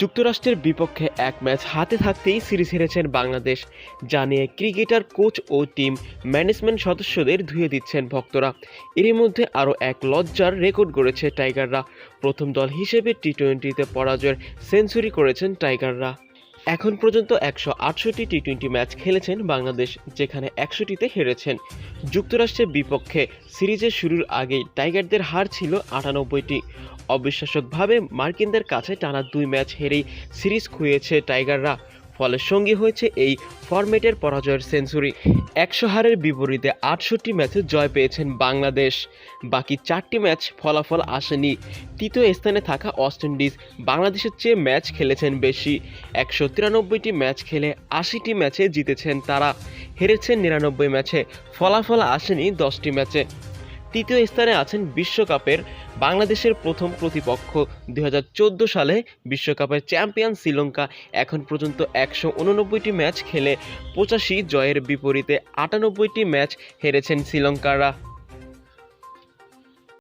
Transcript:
যুক্তরাষ্ট্রের বিপক্ষে এক ম্যাচ হাতে থাকতেই সিরিজ হেরেছেন বাংলাদেশ জানিয়ে ক্রিকেটার, কোচ ও টিম ম্যানেজমেন্ট সদস্যদের ধুয়ে দিচ্ছেন ভক্তরা। এরই মধ্যে আরও এক লজ্জার রেকর্ড গড়েছে টাইগাররা। প্রথম দল হিসেবে টি টোয়েন্টিতে পরাজয়ের সেঞ্চুরি করেছেন টাইগাররা। এখন পর্যন্ত একশো আটষট্টি টি টোয়েন্টি ম্যাচ খেলেছেন বাংলাদেশ, যেখানে একশোটিতে হেরেছেন। যুক্তরাষ্ট্রের বিপক্ষে সিরিজের শুরুর আগেই টাইগারদের হার ছিল আটানব্বইটি। অবিশ্বাসকভাবে মার্কিনদের কাছে টানা দুই ম্যাচ হেরেই সিরিজ খুঁয়েছে টাইগাররা। ফলে সঙ্গী হয়েছে এই ফরম্যাটের পরাজয়ের সেঞ্চুরি। একশো হারের বিপরীতে আটষট্টি ম্যাচে জয় পেয়েছেন বাংলাদেশ। বাকি চারটি ম্যাচ ফলাফল আসেনি। তৃতীয় স্থানে থাকা ওয়েস্ট ইন্ডিজ বাংলাদেশের চেয়ে ম্যাচ খেলেছেন বেশি। একশো তিরানব্বইটি ম্যাচ খেলে আশিটি ম্যাচে জিতেছেন তারা। হেরেছেন নিরানব্বই ম্যাচে। ফলাফল আসেনি দশটি ম্যাচে। তৃতীয় স্থানে আছেন বিশ্বকাপের বাংলাদেশের প্রথম প্রতিপক্ষ। দু হাজার চোদ্দ সালে বিশ্বকাপের চ্যাম্পিয়ন শ্রীলঙ্কা এখন পর্যন্ত একশো উননব্বইটি ম্যাচ খেলে পঁচাশি জয়ের বিপরীতে আটানব্বইটি ম্যাচ হেরেছেন শ্রীলঙ্কারা।